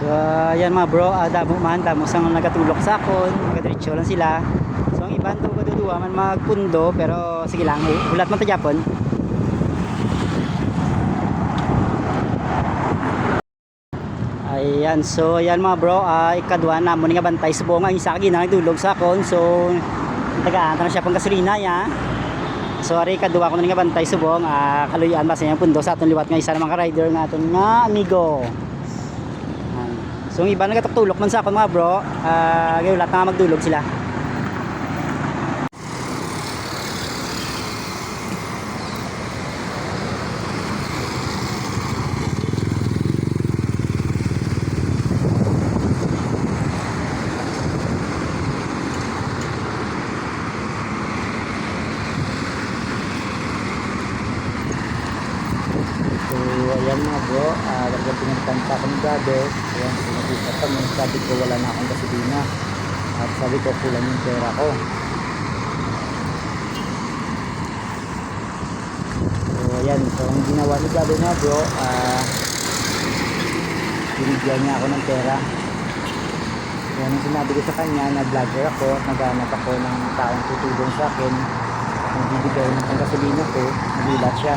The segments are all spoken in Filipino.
So, ayan mga bro, uh, damo man, damo sang nagatulok sa akon, nagadiretso lang sila. So, ang iban to kaduduwa man magpundo, pero sige lang, hulat man ta Japon. Ayan, so ayan mga bro, uh, ikadwa na mo nga bantay sa buong ang isa na nagdulog sa akon. So, tagaan na siya pang gasolina ya. So, ari kadwa ko na nga bantay sa buong, uh, kaluyan ba sa pundo sa aton liwat nga isa namang ka-rider nga aton nga amigo. So, ang iba nagatatulok man sa akon mga bro, uh, gayon lahat na magdulog sila. So, ayan mga bro, uh, talagang pinagtan pa ako ng brother. Ayan, pinag-usap kami. Sabi ko wala na akong gasolina. At sabi ko kulang yung pera ko. So, ayan. So, ang ginawa ni brother mga bro, ah, binigyan niya ako ng pera. Yan ang sinabi ko sa kanya na vlogger ako naghanap ako ng taong tutulong sa akin. Nagbibigay ng panggasolina ko, nagulat siya.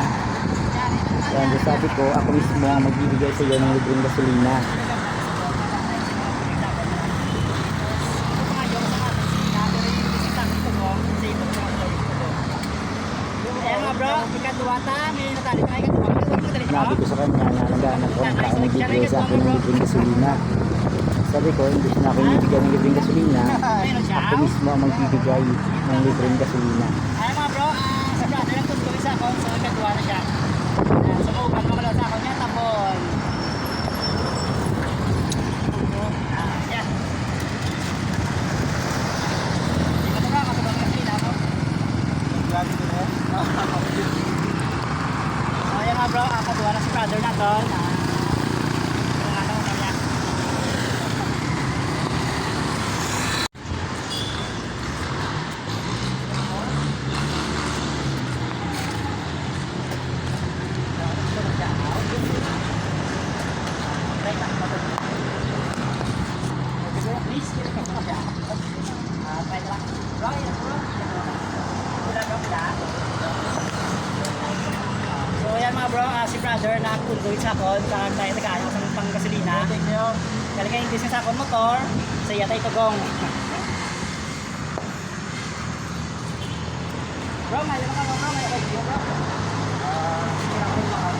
Ang sabi ko, ako mismo ang magbibigay sa iyo ng libreng gasolina. Sinabi ko sa kanya na naghanap ko ng taong magbibigay sa akin ng libreng gasolina. Sabi ko, hindi na ako bibigyan ng libreng gasolina. Ako mismo ang magbibigay ng libreng gasolina. Ayan mga bro, ah, sa brother ang tutuloy sa ako, so na siya. Ayan, Sumukan mo ka lang sa ako niya, tapon. Ah, yan. Ikaw ba, katulong yung pila mo? So, ayan mga bro, ah, kadwa na si brother natin. Ah, yung ano, ano niya. So yan mga brother na kunduit sa akon sa tayo nag-ayaw sa pang gasolina. Talaga yung business sa akon motor, sa iya tayo tugong. bro, may mga bro, bro, may audio bro. Ah, hindi ako maka-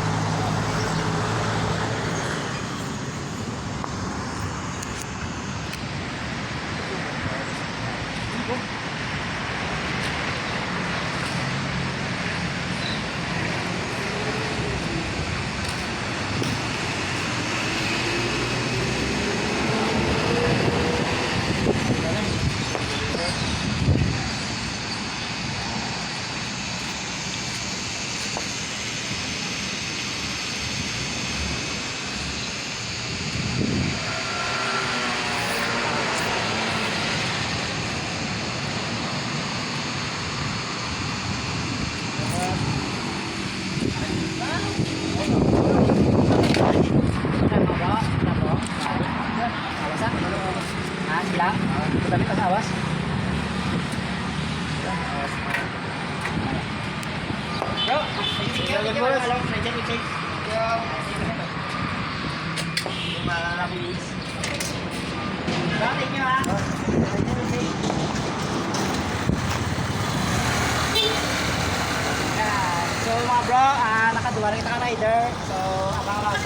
Yan, mga bro. Yan, bro. Awas, ah. Ah, sila. Dami ka sa awas. Bro, thank you. Thank you. Hello, thank you. Thank you. Mabilis. Bro, thank you, ah. So mga bro, ah, nakaduwa na kita ka rider. So abang